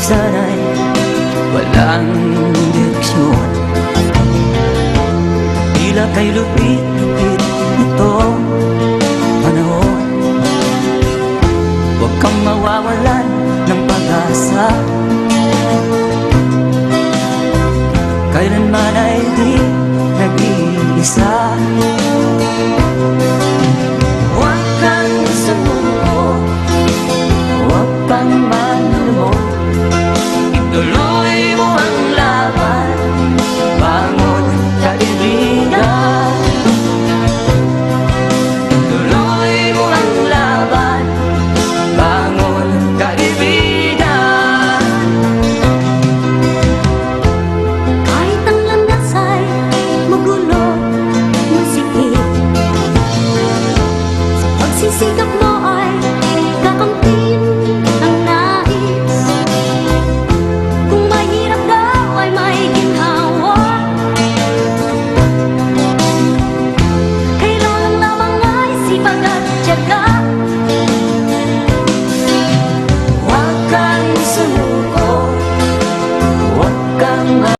minsan ay walang direksyon. Tila kay lupit-lupit ito panahon. Huwag kang mawawalan ng pag-asa. Kailanman pagsisikap mo ay kakamtin ang nais. Kung mahirap daw ay may ginhawa. Kailangan lamang ay sipag at tiyaga. Huwag kang sumuko